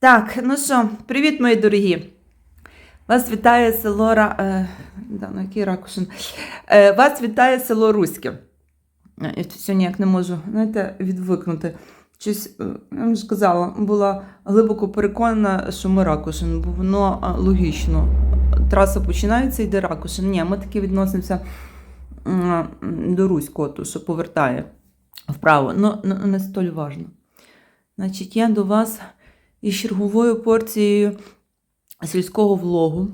Так, ну що, привіт, мої дорогі. Вас вітає село е, да, ну, який Ракушин. Е, вас вітає село Руське. Е, Я все ніяк не можу, знаєте, відвикнути. Щось, е, я вам ж казала, була глибоко переконана, що ми Ракушин, бо воно логічно. Траса починається, йде Ракушин. Ні, ми таки відносимося до Руського, то, що повертає вправо. Ну, ну, не столь важно. Значить, я до вас із черговою порцією сільського влогу.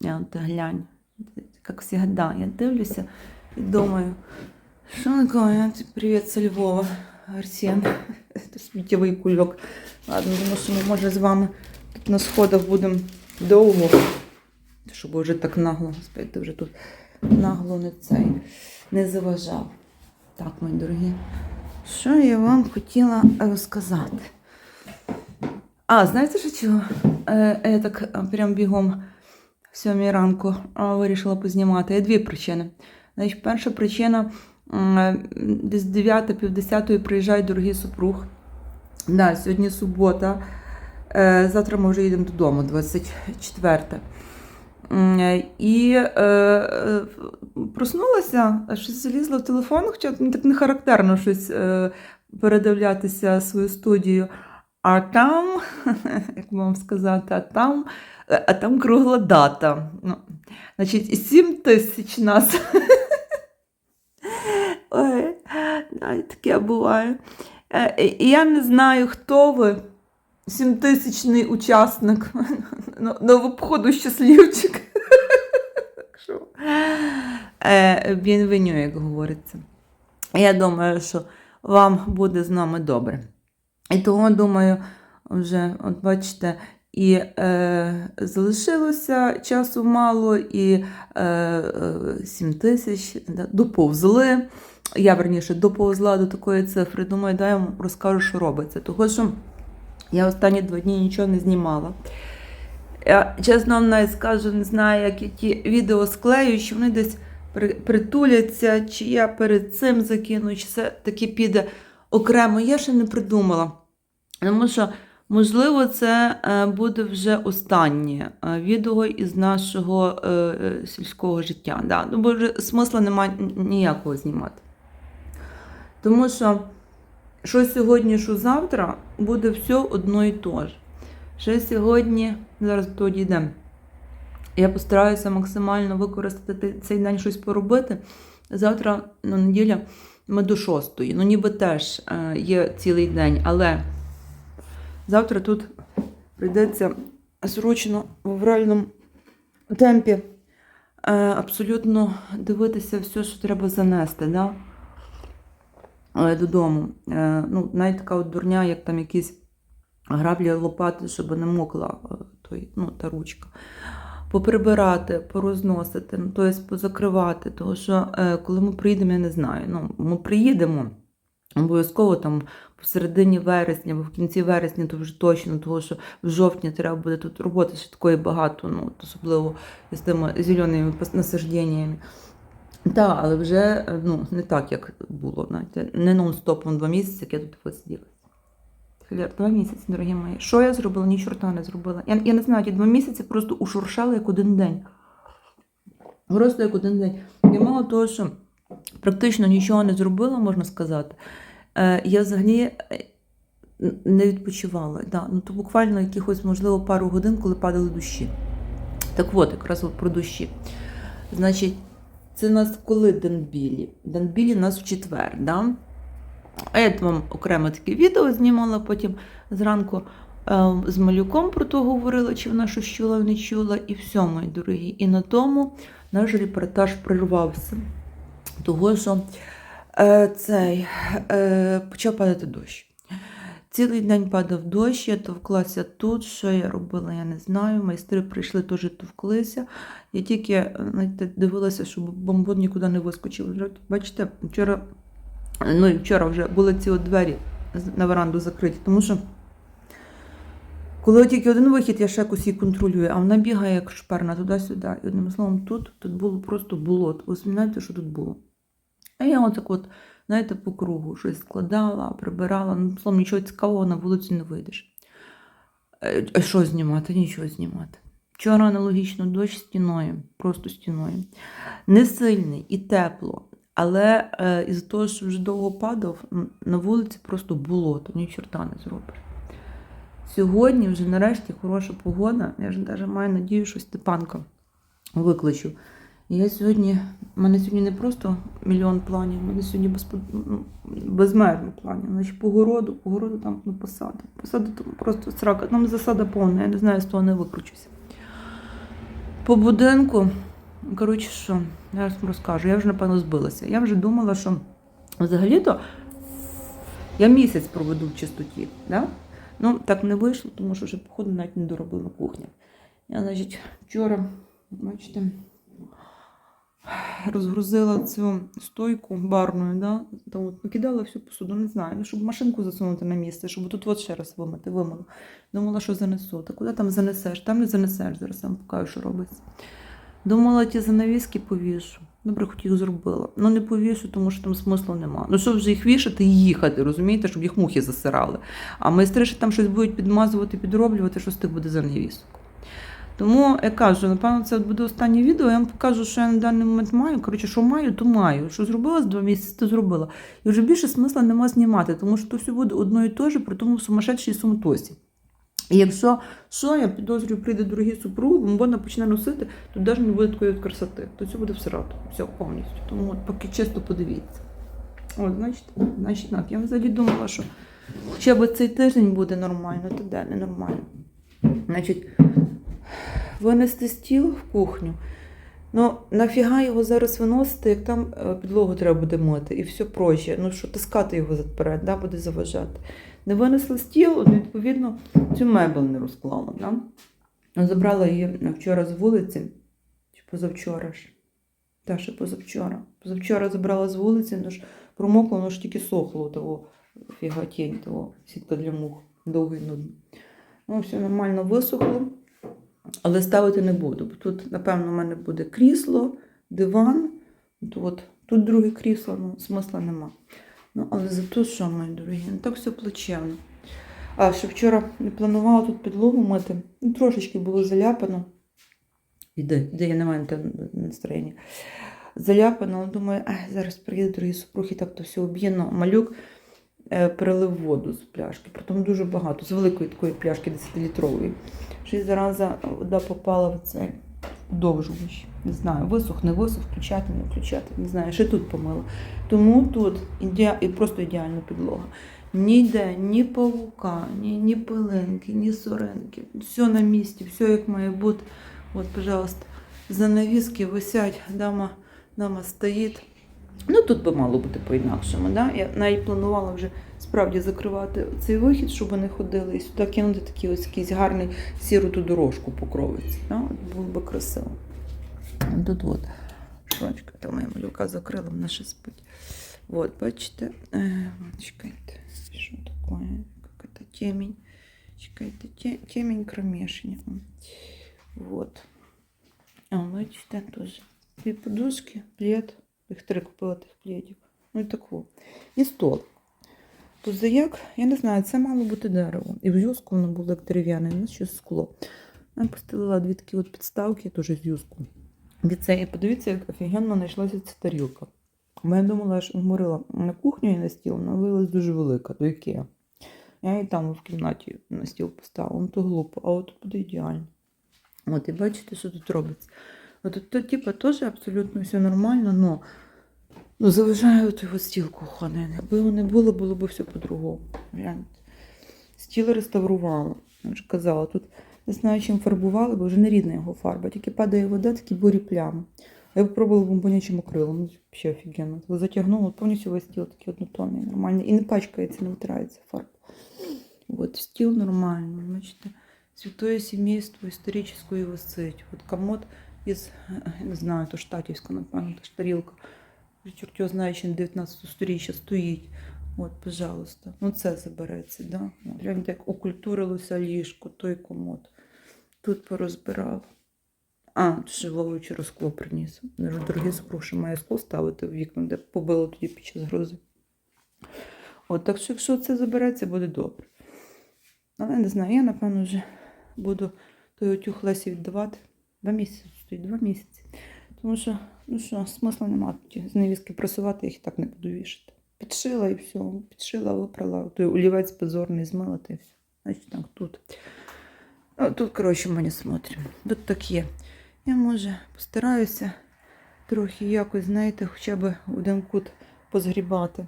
Я от глянь, як завжди, я дивлюся і думаю, що таке? Привіт, з Львова, Арсен. Це сміттєвий кульок. Ладно, думаю, що ми, може, з вами тут на сходах будемо довго. Щоб вже так нагло, господи, ти вже тут нагло не цей не заважав. Так, мої дорогі, що я вам хотіла розказати? А, знаєте що чого? Е, я так е, прям бігом в сьомій ранку вирішила познімати. Є дві причини. Значить, перша причина е, десь 9 півдесятої приїжджає дорогий супруг. Да, сьогодні субота. Е, завтра ми вже їдемо додому, 24. М, е, І е, е, проснулася, щось залізла в телефон, хоча так не характерно щось е, передивлятися свою студію. А там, як вам сказати, а там, е, а там кругла дата. Ну, значить, 7 тисяч нас. Ой, і таке буває. Е, я не знаю, хто ви. Сімтисячний учасник. Ну, ну, в щасливчик. Так що, е, як говориться. Я думаю, що вам буде з нами добре. І того, думаю, вже, от бачите, і е, залишилося часу мало, і е, е, 7 тисяч да, доповзли. Я верніше доповзла до такої цифри. Думаю, дай вам розкажу, що робиться. Того, що я останні два дні нічого не знімала. Я, чесно вам навіть скажу, не знаю, як я ті відео склею, чи вони десь при- притуляться, чи я перед цим закину, чи це таки піде окремо. Я ще не придумала. Тому що, можливо, це е, буде вже останнє е, відео із нашого е, сільського життя. Да. Ну, бо вже смисла немає ніякого знімати. Тому що що сьогодні, що завтра, буде все одно і то ж. Ще сьогодні, зараз до того дійдемо. Я постараюся максимально використати цей день щось поробити. Завтра, ну, неділя, ми до шостої. Ну, ніби теж є цілий день, але завтра тут прийдеться срочно в реальному темпі е, абсолютно дивитися все, що треба занести. Да? е, Додому. Е, Ну, навіть така от дурня, як там якісь граблі лопати, щоб не мокла той, ну, та ручка. Поприбирати, порозносити, ну, тобто позакривати. Тому що коли ми приїдемо, я не знаю. Ну, ми приїдемо обов'язково там посередині вересня, або в кінці вересня, то вже точно, тому що в жовтні треба буде тут роботи ще такої багато, ну, особливо з тими зеленими насадженнями. Так, але вже е, ну, не так, як було. Знаєте, не нон-стопом два місяці, як я тут посиділа. Два місяці, дорогі мої. Що я зробила? Ні чорта не зробила. Я, я не знаю, ті два місяці просто ушуршали як один день. Просто як один день. І мало того, що практично нічого не зробила, можна сказати. Е, я взагалі е, не відпочивала. Да, ну, то буквально якихось, можливо, пару годин, коли падали дощі. Так от, якраз от про дощі. Значить, це нас коли Денбілі? Денбілі у нас в четвер, да? А я вам окремо таке відео знімала, потім зранку е, з малюком про то говорила, чи вона щось чула, не чула, і все, мої дорогі. І на тому наш репортаж прервався. Того, що цей, е, почав падати дощ. Цілий день падав дощ, я товклася тут. Що я робила, я не знаю. Майстри прийшли, теж товклися. Я тільки е, знаєте, дивилася, щоб бомбон нікуди не вискочив. Бачите, вчора, ну і вчора вже були ці от двері на веранду закриті, тому що коли тільки один вихід, я ще якось її контролюю, а вона бігає як шперна туди-сюди. І одним словом, тут, тут було просто болото. Ви знаєте, що тут було? А я отак от, знаєте, по кругу щось складала, прибирала. Ну, словом, нічого цікавого на вулицю не вийдеш. Е, Що знімати? Нічого знімати. Вчора аналогічно дощ стіною, просто стіною. Не сильний і тепло. Але е, із того, що вже довго падав, на вулиці просто болото, ні чорта не зробиш. Сьогодні вже нарешті хороша погода. Я ж навіть маю надію, що Степанка викличу. Я сьогодні, в мене сьогодні не просто мільйон планів, в мене сьогодні безпо- ну, безмежно планів. Значить, по городу, там ну, посади. Посади там просто срака. Там засада повна, я не знаю, з того не викручуся. По будинку, коротше, що, я вам розкажу, я вже, напевно, збилася. Я вже думала, що взагалі-то я місяць проведу в чистоті. Да? Ну, так не вийшло, тому що вже, походу, навіть не доробила кухню. Я, значить, вчора, бачите, розгрузила цю стойку барною, да? Там от всю посуду, не знаю, ну, щоб машинку засунути на місце, щоб тут от ще раз вимити, вимила. Думала, що занесу. Та куди там занесеш? Там не занесеш, зараз я вам покажу, що робиться. Думала, ті занавіски повішу. Добре, хоч їх зробила. Ну не повішу, тому що там смислу нема. Ну що вже їх вішати і їхати, розумієте, щоб їх мухи засирали. А майстри ще там щось будуть підмазувати, підроблювати, що з тих буде занавісок. Тому я кажу, напевно, це буде останнє відео. Я вам покажу, що я на даний момент маю. Коротше, що маю, то маю. Що зробила за два місяці, то зробила. І вже більше смисла нема знімати, тому що то все буде одно і те ж, при тому в сумасшедшій сумтосі. І якщо що, я підозрюю, прийде дорогі супруги, вона почне носити, то навіть не буде такої от красоти. То це буде всирато. Все повністю. Тому от поки чисто подивіться. От, значить, значить так. Я взагалі думала, що хоча б цей тиждень буде нормально, то не нормально. Значить, винести стіл в кухню. Ну, нафіга його зараз виносити, як там е, підлогу треба буде мити і все проще. Ну що, таскати його вперед, да, буде заважати. Не винесли стіл, відповідно, цю мебель не розклала. Да? Забрала її вчора з вулиці, чи позавчора ж. Та ще позавчора. Позавчора забрала з вулиці, ну ж промокло, воно ж тільки сохло того фігатінь, того сітка для мух, довгий нудно. Ну, все нормально висохло, але ставити не буду. Бо тут, напевно, у мене буде крісло, диван. От, тут друге крісло, ну, смисла нема. Ну, але зато що, мої дорогі, не так все плачевно. А ще вчора не планувала тут підлогу мити. Ну, трошечки було заляпано. Іди, іди, я не маю настроєння. Заляпано, думаю, ай, зараз приїде дорогі супруг і так то все об'єдно. Малюк е, перелив воду з пляшки, притом дуже багато, з великої такої пляшки 10-літрової. Ще зараза вода попала в цей довжувач. Не знаю, висох, не висох, включати, не включати. Не знаю, ще тут помила. Тому тут ідеа... і просто ідеальна підлога. Ніде ні павука, ні, ні пилинки, ні соринки. Все на місці, все як має бути. От, пожалуйста, занавіски висять, дама, дама стоїть. Ну, тут би мало бути по-інакшому. Да? Я навіть планувала вже справді закривати цей вихід, щоб вони ходили, і сюди кинути такий ось якийсь гарний сіру ту дорожку покровиці. Да? Було би красиво. Тут от. Шонечка, там моя малюка закрила, вона ще спить. Вот, бачите, е, чекайте, що таке? Какая-то. Чекайте, те- темень кромешня. Вот. А, бачите, теж. Дві подушки, плед. Їх три купила тих пледів. Ну і таку. І стол. Тут заяк, я не знаю, це мало бути дерево. І в юску воно було як дерев'яне, ну щось скло. Я постелила дві такі от підставки, теж з юску. Від цієї, подивіться, як офігенно знайшлася ця тарілка. Я думала, що говорила на кухню і на стіл, вона виявилась дуже велика, до Ікеа. Я її там в кімнаті на стіл поставила, ну то глупо, а от буде ідеально. От, і бачите, що тут робиться. От тут, типу, теж абсолютно все нормально, но ну, заважає от його стіл кухонний. Якби його не було, було б все по-другому. Стіл реставрувала. Я вже казала, тут не знаю, чим фарбували, бо вже не рідна його фарба. Тільки падає вода, такі бурі плями. А я пробувала бомбонячим акрилом, ще офігенно. Затягнула, повністю весь стіл такий однотонний, нормальний. І не пачкається, не витирається фарба. Вот, стіл нормальний, бачите. Святое сімейство історичне висить. От комод із, не знаю, то штатівська, напевно, то ж тарілка. Чорт його знає, ще на 19 сторіччя стоїть. От, пожалуйста. Ну це забереться, да? Гляньте, як окультурилося ліжко, той комод. Тут порозбирала. А, ще Вову через скло приніс. Дорогі супруг, має скло ставити в вікна, де побило тоді під час грози. От, так що якщо це забереться, буде добре. Але не знаю, я, напевно, вже буду той утюг Лесі віддавати. Два місяці стоїть, два місяці. Тому що, ну що, смисла немає з невістки просувати, їх і так не буду вішати. Підшила і все, підшила, випрала, той олівець позорний змила та і все. Значить так, тут. Ну, тут, коротше, ми не смотримо. Тут так є. Я, може, постараюся трохи якось, знаєте, хоча б один кут позгрібати.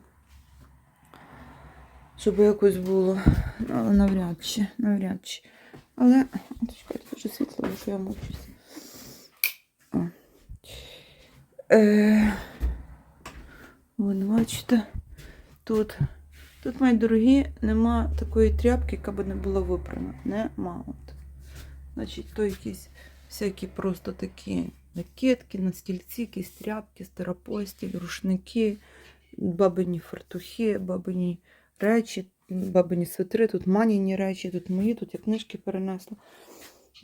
Щоб якось було. Ну, але навряд чи, навряд чи. Але, О, чекайте, дуже світло, що я мовчуся. О. Е... От, бачите, тут, тут, мої дорогі, нема такої тряпки, яка б не була випрана. Нема. От. Значить, то якісь всякі просто такі накидки, на стільці, якісь тряпки, старопостіль, рушники, бабині фартухи, бабині речі, бабині свитри, тут маніні речі, тут мої, тут я книжки перенесла.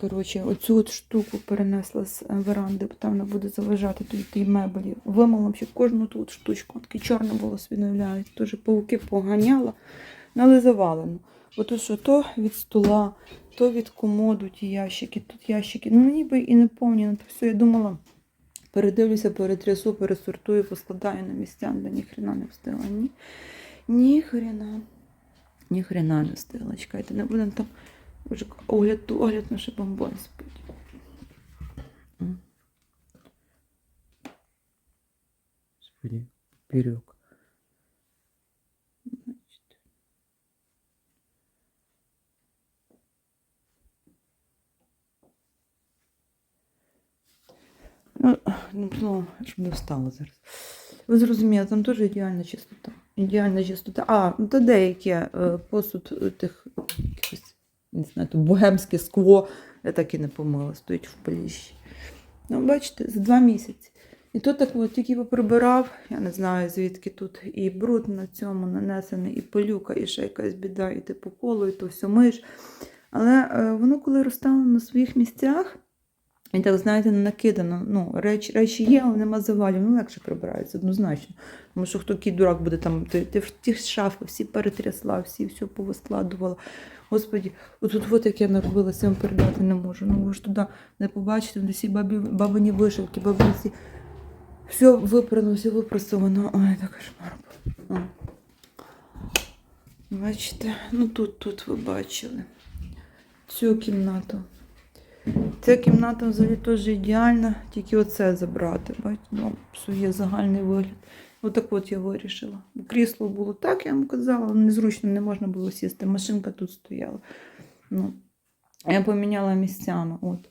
Коротше, оцю от штуку перенесла з е, веранди, бо там вона буде заважати тут тій меблі. Вимила ще кожну тут штучку. Таке чорне було свідомляють. Теж пауки поганяла, але завалено. Бо то, що то від стола, то від комоду ті ящики, тут ящики. Ну мені би і не повні, ну то все я думала. Передивлюся, перетрясу, пересортую, поскладаю на місця, де ні хрена не встигла. Ні. Ні хрена не встигла. Чекайте, не будемо там вже огляд, огляд на бомбон спить. Господи, пирог. Значит. Ну, ну, ну, щоб не встала зараз. Ви зрозуміли, там теж ідеальна чистота. Ідеальна чистота. А, ну то деякі е, посуд тих якихось, не знаю, то богемське скло, я так і не помила, стоїть в поліщі. Ну, бачите, за два місяці. І то так от тільки поприбирав, я не знаю, звідки тут і бруд на цьому нанесений, і пилюка, і ще якась біда, і ти по колу, і то все миш. Але е, воно, коли розстало на своїх місцях, і так, знаєте, не накидано. Ну, речі, речі є, але нема завалів. Ну, легше прибирається, однозначно. Тому що хто який дурак буде там, ти, ти в ті шафи всі перетрясла, всі все повискладувала. Господі, отут от як я наробила, я вам передати не можу. Ну ви ж туди не побачите, вони всі бабі, бабині вишивки, бабині всі. Все випрано, все випрасовано. Ой, так кошмар був. Бачите, ну тут, тут ви бачили цю кімнату. Ця кімната взагалі теж ідеальна, тільки оце забрати. Бачите, ну, псує загальний вигляд. Отак от я вирішила. Крісло було так, я вам казала, але незручно не можна було сісти. Машинка тут стояла. Ну, я поміняла місцями. От.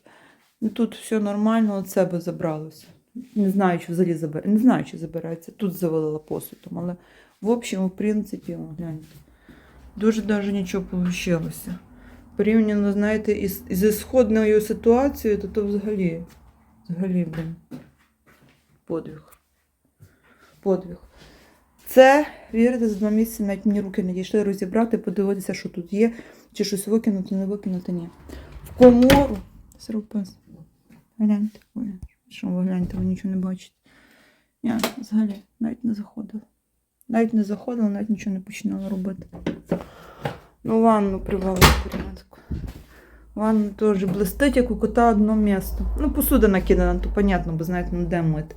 Ну, тут все нормально, от себе забралося. Не знаю, чи взагалі забер... не знаю, чи забирається. Тут завалила посудом, але в общем, в принципі, гляньте. Дуже навіть нічого вийшло. Порівняно, знаєте, із, із ісходною ситуацією, то то взагалі, взагалі, блін, подвиг. Подвиг. Це, вірите, за два місяці навіть мені руки не дійшли розібрати, подивитися, що тут є, чи щось викинути, не викинути, ні. В комору. Сиропис. Гляньте. Що ви гляньте, ви нічого не бачите. Я взагалі навіть не заходила. Навіть не заходила, навіть нічого не починала робити. Ну, ванну привела в порядку. Ванна теж блистить, як у кота одно місто. Ну, посуда накидана, то понятно, бо знаєте, ну де мити.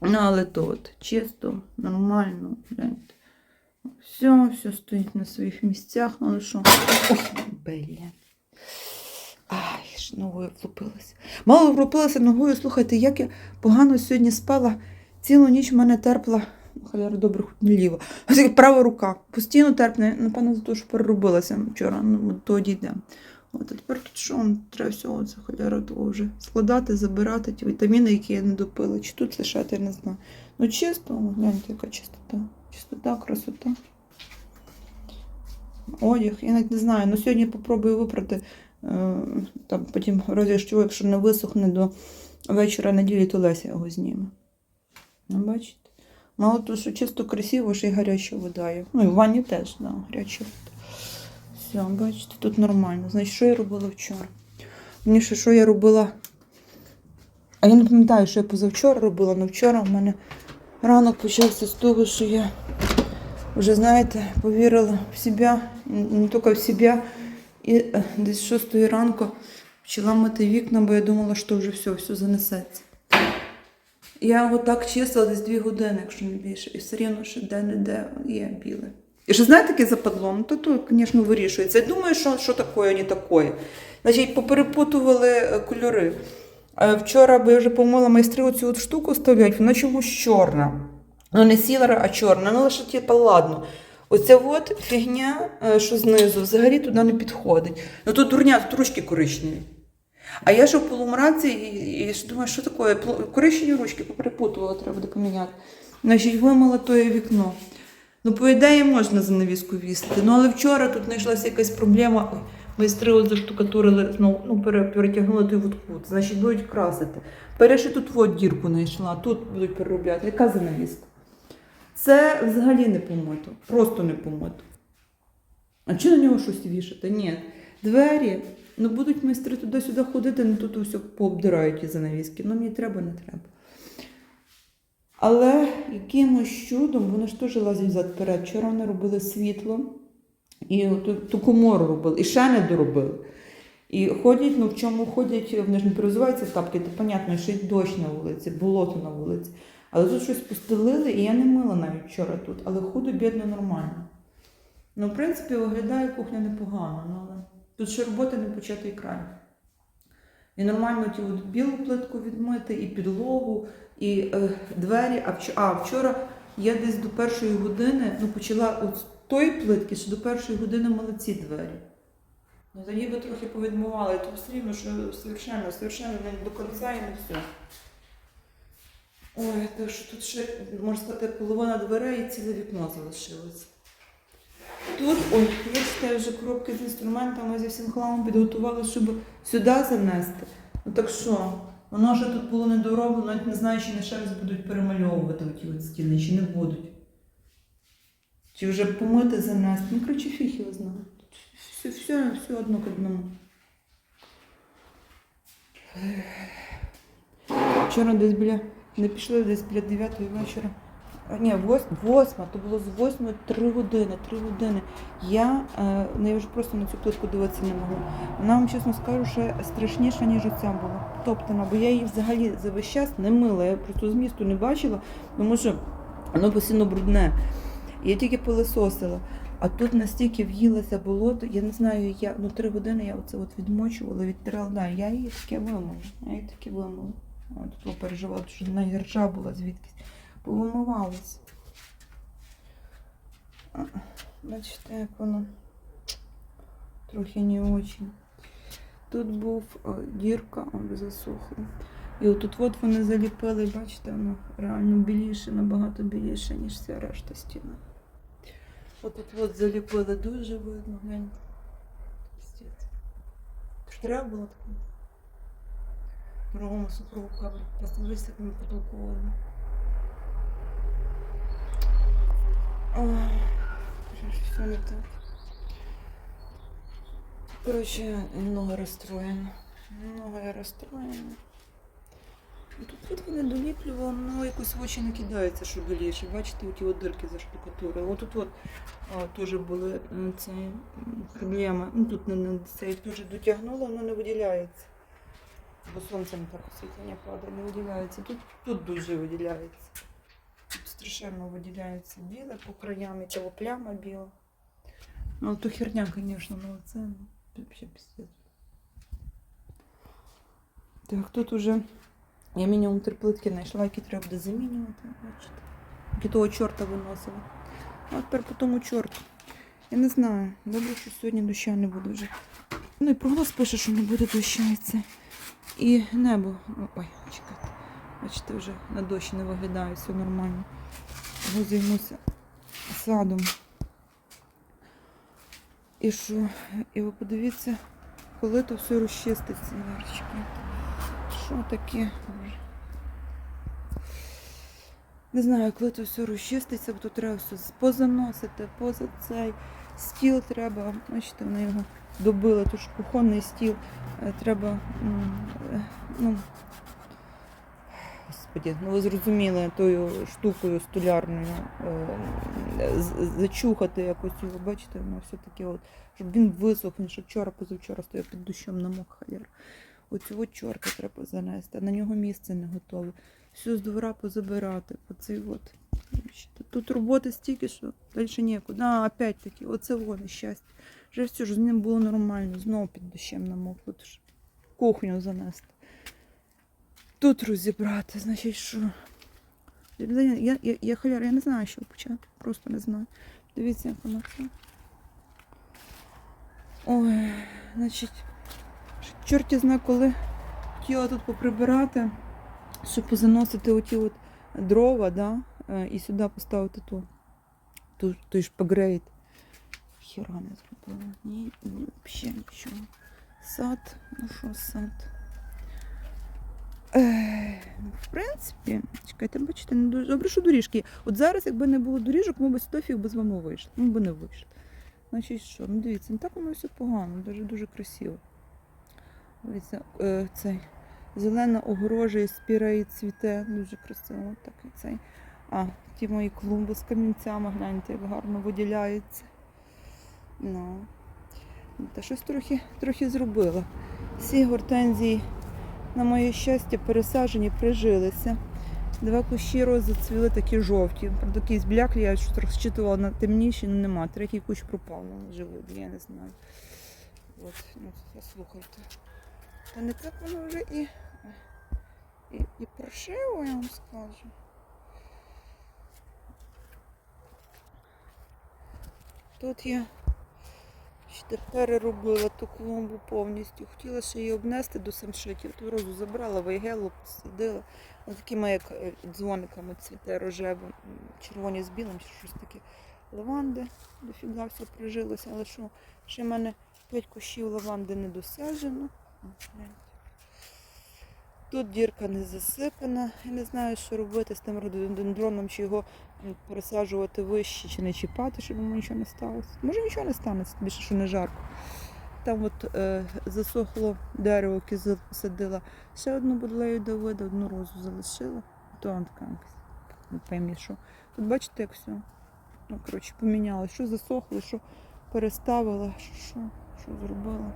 Ну, але то от чисто, нормально. гляньте. Все, все стоїть на своїх місцях, ну, але що? Ой, блін. Ай, ж ногою влупилася. Мало влупилася ногою, слухайте, як я погано сьогодні спала. Цілу ніч в мене терпла, ну, халяра добре, хоч не ліва. Права рука. Постійно терпне, напевно, за те, що переробилася вчора, ну, то дійде. От, тепер тут що, треба всього це халяра того вже складати, забирати ті вітаміни, які я не допила. Чи тут лишати, я не знаю. Ну чисто, гляньте, яка чистота. Чистота, красота. Одяг, я навіть не знаю. Ну сьогодні попробую випрати. Е, Там потім розіщу, якщо не висохне до вечора неділі, то Леся його зніме. Ну, бачите? Мало того, що чисто красиво, ще й гаряча вода є. Ну і в ванні теж, да, гаряча вода. Все, бачите, тут нормально. Значить, що я робила вчора? Мені ще що я робила. А я не пам'ятаю, що я позавчора робила, але вчора в мене ранок почався з того, що я вже, знаєте, повірила в себе, не тільки в себе, І е, десь з 6 ранку почала мити вікна, бо я думала, що вже все, все занесеться. Я отак чистила десь 2 години, якщо не більше, і все рівно ще де-не-де є біле. І що знаєте, таке западло? Ну, то, то, звісно, вирішується. Я думаю, що, що таке, не таке. Значить, поперепутували е, кольори. Е, Вчора, бо я вже помила майстри оцю от штуку вставляють, вона чомусь чорна. Ну, не сіра, а чорна. Ну, лише типа, ладно. Оця от фігня, е, що знизу, взагалі туди не підходить. Ну тут дурня, тут ручки коричневі. А я ж в полумраці і, і думаю, що таке? Коричневі ручки поперепутувала, треба буде поміняти. Значить, вимила тоє вікно. Ну, по ідеї, можна занавіску вісити. Ну, але вчора тут знайшлася якась проблема. Ой, Майстри от заштукатурили, знову, ну, пере- перетягнули той кут. Значить, будуть красити. Перше тут от дірку знайшла, тут будуть переробляти. Яка занавіска? Це взагалі не помито. Просто не помито. А чи на нього щось вішати? Ні. Двері, ну будуть майстри туди-сюди ходити, ну тут все пообдирають ті занавіски. Ну мені треба, не треба. Але якимось чудом вони ж теж лазять взад вперед. Вчора вони робили світло і ту, ту комору робили, і ще не доробили. І ходять, ну в чому ходять, вони ж не перезуваються тапки, то понятно, що й дощ на вулиці, болото на вулиці. Але тут щось постелили, і я не мила навіть вчора тут, але худу бідно нормально. Ну, в принципі, виглядає кухня непогано, ну, але тут ще роботи не початий край. І нормально ті от білу плитку відмити, і підлогу, і е, двері. А, вч... а вчора я десь до першої години ну, почала от з тої плитки, що до першої години мали ці двері. Ну, тоді би трохи повідмивали, то все рівно, що совершенно, совершенно не до кінця і не все. Ой, так що тут ще, можна сказати, половина дверей і ціле вікно залишилось. Тут, ой, читаю, вже коробки з інструментами зі всім хламом підготували, щоб сюди занести. Ну так що, воно вже тут було недороблено, навіть не знаю, чи не ще раз будуть перемальовувати оті от стіни, чи не будуть. Чи вже помити занести. Ну, коротше, фіг його знає. Все, все, все одно к одному. Вчора десь біля, не пішли десь біля 9 вечора. Ні, 8, 8, то було з 8 3 години, 3 години. Я, е, ну, я вже просто на цю плитку дивитися не можу. Вона вам чесно скажу, що страшніша, ніж оця була. Топтана, бо я її взагалі за весь час не мила. Я просто змісту не бачила, тому що воно постійно брудне. Я тільки пилисосила. А тут настільки в'їлося болото, я не знаю, я ну три години я оце от відмочувала, відтирала. Да, я її таке вимила. Я її таке вимила. От переживала, що вона і ржа була звідкись. Повимивалась. Бачите, як воно трохи не очень. Тут був о, дірка, он засохла. І отут от вони заліпили, бачите, воно реально біліше, набагато біліше, ніж вся решта стіни. Отут от заліпили дуже видно, глянь. Пиздец. Треба було таке. Другому супругу камеру. Просто висякнемо потолковому. Ой, вже ж все не так. Короче, немного расстроена. Немного я расстроена. І Тут от вони доліплювали, ну якось в очі не кидається, що біліше. Бачите, оті от дирки за штукатури. От тут от теж були ці проблеми. Ну тут не, це теж дотягнуло, воно не виділяється. Бо сонцем так освітлення падає, не виділяється. Тут, тут дуже виділяється. Тут виділяється біле по краям, і того пляма біла. Ну, то херня, звісно, ну це ну, взагалі пиздец. Так, тут уже я мінімум три плитки знайшла, які треба буде замінювати. Бачите. Які того чорта виносила. А тепер по тому чорту. Я не знаю. Добре, що сьогодні доща не буде вже. Ну і прогноз пише, що не буде доща і. І небо. ну, Ой, чекайте. Бачите, вже на дощ не виглядає, все нормально. Його займуся садом. І що? І ви подивіться, коли то все розчиститься, Нарчики. Що таке? Не знаю, коли то все розчиститься, бо тут треба все позаносити, поза цей стіл треба. Бачите, вони його добили, тож кухонний стіл е, треба. е, Ну, господі, ну ви зрозуміли тою штукою столярною е, зачухати якось його, бачите, воно все таке от, щоб він висох, він ще вчора, позавчора стояв під дощом на халяр. Оцього чорта треба занести, а на нього місце не готове. Все з двора позабирати. Оцей от. Тут роботи стільки, що далі нікуди. А, опять таки, оце воно щастя. Вже все ж з ним було нормально, знову під дощем намок. Кухню занести. Тут розібрати, значить, що. Я, я, я, халяр, я не знаю, що почати. Просто не знаю. Дивіться, як воно це. Ой, значить, чорті знає, коли хотіла тут поприбирати, щоб позаносити оті от дрова, да, е, і сюди поставити ту, ту, той шпагрейт. Хіра не зробила. Ні, взагалі нічого. Сад, ну що сад. Ну, в принципі, чекайте, бачите, не дуже добре, що доріжки. От зараз, якби не було доріжок, ми б сюди би з вами вийшли. Ми б не вийшли. Значить, що? Ну дивіться, не так воно все погано, дуже дуже красиво. Дивіться, е, цей зелена огорожа і спіра і цвіте, дуже красиво. Такий цей. А, ті мої клумби з камінцями, гляньте, як гарно виділяється. Ну. Та щось трохи, трохи зробила. Всі гортензії, на моє щастя, пересаджені, прижилися. Два кущі роз зацвіли такі жовті. Правда, якісь бляклі, я розчитувала на темніші, але нема. Третій кущ пропав, ну, живий, я не знаю. От, ну, послухайте. Та не так воно вже і, і, і прошиво, я вам скажу. Тут я ще переробила ту клумбу повністю. Хотіла ще її обнести до самшитів. Ту розу забрала, вейгелу посадила. Ось такими як е, дзвониками цвіте рожеве, червоні з білим, чи щось таке. Лаванди, дофіга все прижилося, але що, ще в мене 5 кущів лаванди не досаджено. Тут дірка не засипана. Я не знаю, що робити з тим рододендроном, чи його пересаджувати вище, чи не чіпати, щоб йому нічого не сталося. Може нічого не станеться, більше що не жарко. Там от е, засохло дерево, яке за- посадила. Ще одну будлею Давида, одну розу залишила. То вона така не поймі, що. Тут бачите, як все. Ну, коротше, помінялося. Що засохло, що переставила, що, що, що зробила.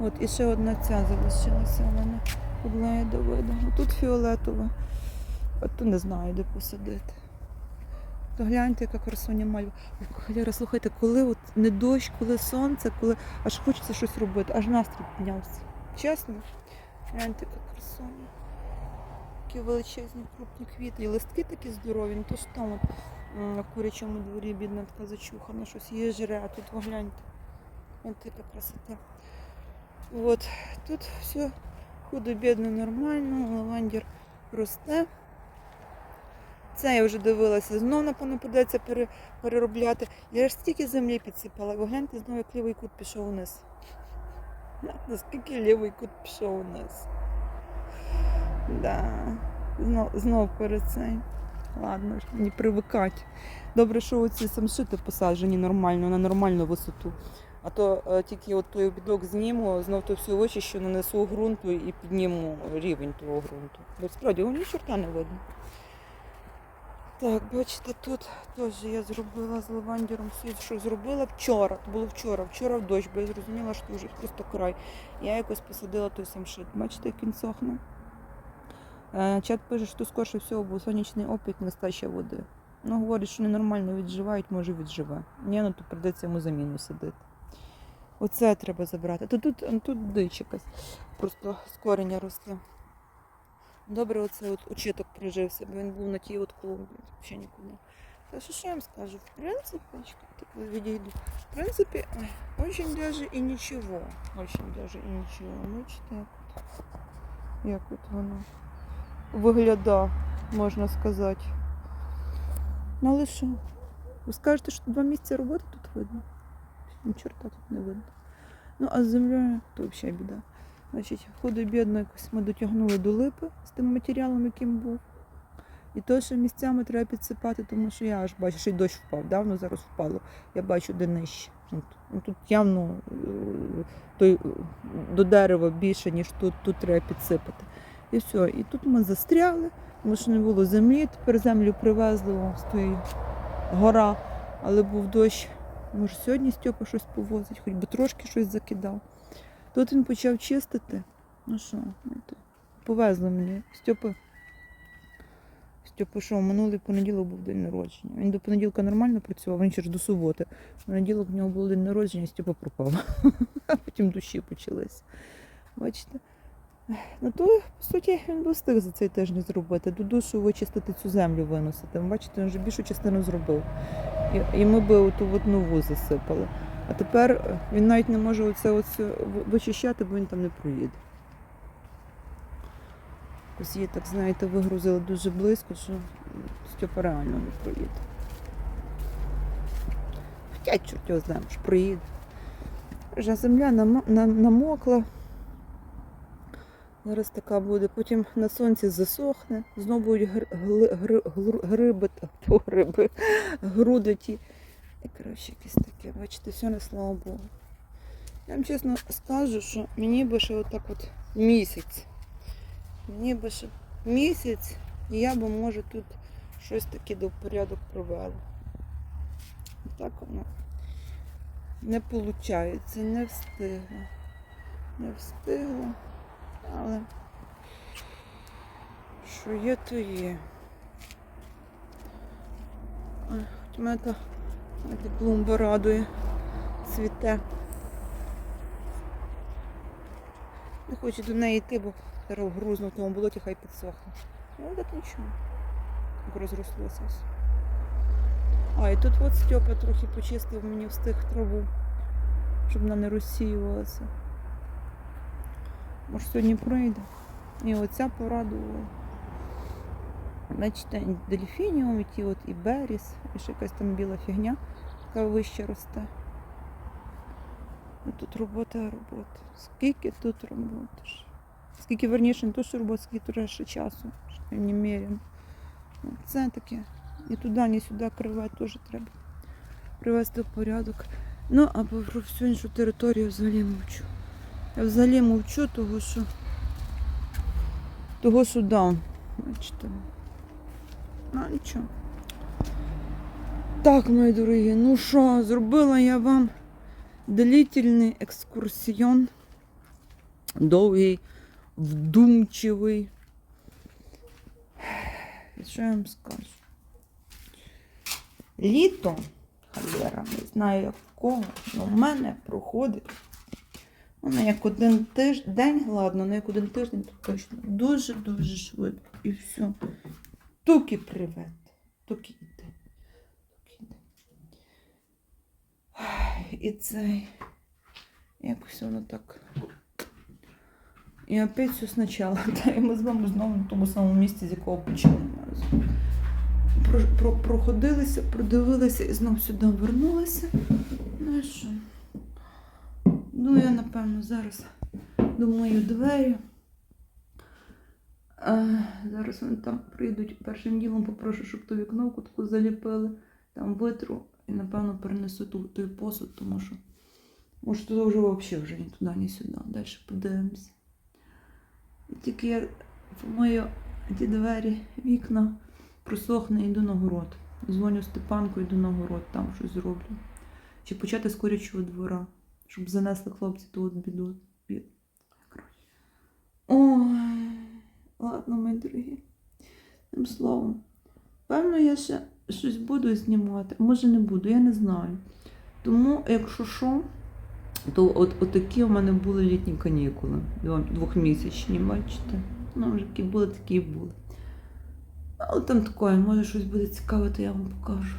От і ще одна ця залишилася у мене. Будлею Давида. А тут фіолетова. А то не знаю, де посадити. То гляньте, яка красуня мальва. Халяра, слухайте, коли от не дощ, коли сонце, коли аж хочеться щось робити, аж настрій піднявся. Чесно, гляньте, яка красуня. Такі величезні крупні квіти. І листки такі здорові, не то що там от, на курячому дворі бідна така зачухана, щось її жре, а тут гляньте. Ось така красота. От, тут все худо-бідно нормально, лавандір росте. Це я вже дивилася, знов напевно придеться пере, переробляти. Я ж стільки землі підсипала. Ви знову як лівий кут пішов вниз. Наскільки лівий кут пішов вниз. Да. Знов, знов перед цей. Ладно, не привикати. Добре, що оці самшити посаджені нормально, на нормальну висоту. А то е, тільки от той обідок зніму, знов то всю вичищу, нанесу ґрунту і підніму рівень того ґрунту. Бо справді його ні чорта не видно. Так, бачите, тут теж я зробила з лавандером все, що зробила вчора. Це було вчора. Вчора в дощ, бо я зрозуміла, що вже просто край. Я якось посадила той самшит. Бачите, як він сохне. Е, Чат пише, що скорше всього був сонячний опік, нестача води. Ну, говорить, що ненормально відживають, може відживе. Ні, ну то прийдеться йому заміну садити. Оце треба забрати. Тут, а тут дич якась. Просто з кореня росте. Добре, оце от очіток прижився, бо він був на тій от клумбі. Взагалі нікуди. Та що, що я вам скажу? В принципі, коли відійду. В принципі, очень даже і нічого. Очень даже і нічого. Бачите, як от, воно виглядає, можна сказати. Ну але що? Ви скажете, що два місяці роботи тут видно? Ні чорта тут не видно. Ну, а з землею то взагалі біда. Значить, худо-бідно якось ми дотягнули до липи з тим матеріалом, яким був. І то, що місцями треба підсипати, тому що я аж бачу, що й дощ впав, давно зараз впало. Я бачу, де нижче. Ну, тут явно е, той, е, до дерева більше, ніж тут, тут треба підсипати. І все. І тут ми застряли, тому що не було землі. Тепер землю привезли, о, стоїть гора, але був дощ. Може, сьогодні Стьопа щось повозить, хоч би трошки щось закидав. Тут він почав чистити. Ну що, то повезли мені. Стьопа. Стьопа що, минулий понеділок був день народження. Він до понеділка нормально працював, він ще ж до суботи. В понеділок в нього був день народження, Стьопа пропав. А потім душі почалися. Бачите? Ну то, по суті, він би встиг за цей тиждень зробити. До душу вичистити цю землю виносити. Бачите, він вже більшу частину зробив. І, і ми би ту от нову засипали. А тепер е, він навіть не може оце ось вичищати, бо він там не проїде. Ось її, так знаєте, вигрузили дуже близько, що Степа реально не проїде. Хоча чорт його знає, що проїде. Вже земля намокла. Зараз така буде. Потім на сонці засохне, знову будуть гри, гри, гриби, груди ті. І коротше якесь таке. Бачите, все не слава Богу. Я вам чесно скажу, що мені би ще отак от місяць. Мені би ще місяць, і я би, може, тут щось таке до порядок провела. Так воно не виходить, не встигла. Не встигла. Але що є, то є. Ой, Хоч мене та знаєте, радує, цвіте. Не хочу до неї йти, бо зараз грузно в тому болоті хай підсохне. Ну, так нічого. Як розрослося. А, і тут от Степа трохи почистив мені встиг траву, щоб вона не розсіювалася. Може сьогодні прийде. І оця порадувала. Бачите, дельфініум, і ті от і беріс, і ще якась там біла фігня, яка вище росте. І тут робота, робота. Скільки тут роботи? Скільки верніше, не то, що роботи, скільки тут ще часу, що не міряємо. Це таке. Ні туди, ні сюди кривати теж треба привести в порядок. Ну, а про всю іншу територію взагалі мовчу. Я взагалі мовчу, того що того, що да. Бачите. Ну, нічого. Так, мої дорогі, ну що, зробила я вам длительний екскурсіон. Довгий, вдумчивий. Що я вам скажу? Літо, халера, не знаю якого, але в мене проходить. Ну, не як один тиждень, день, ладно, не як один тиждень, то точно. Дуже-дуже швидко. І все. Туки привет. Туки йде. Йде. І цей. Якось воно так. І опять все спочатку. І ми з вами знову на тому самому місці, з якого почали. Про, про, проходилися, продивилися і знову сюди вернулися. Ну і що? Ну, я напевно зараз домою двері. А, зараз вони там прийдуть. Першим ділом попрошу, щоб ту вікновку таку заліпили, там витру і, напевно, перенесу ту, той посуд, тому що може туди вже взагалі вже ні туди, ні сюди. Далі подивимося. І тільки я помию ті двері, вікна, просохне, йду на город. Дзвоню Степанку, йду на город, там щось зроблю. Чи почати з курячого двора щоб занесли хлопці ту от біду. Бід. Ой, ладно, мої дорогі. Тим словом. Певно, я ще щось буду знімати. Може не буду, я не знаю. Тому, якщо що, то от, от такі у мене були літні канікули. Двохмісячні, бачите? Ну, вже які були, такі і були. Але там таке, може щось буде цікаве, то я вам покажу.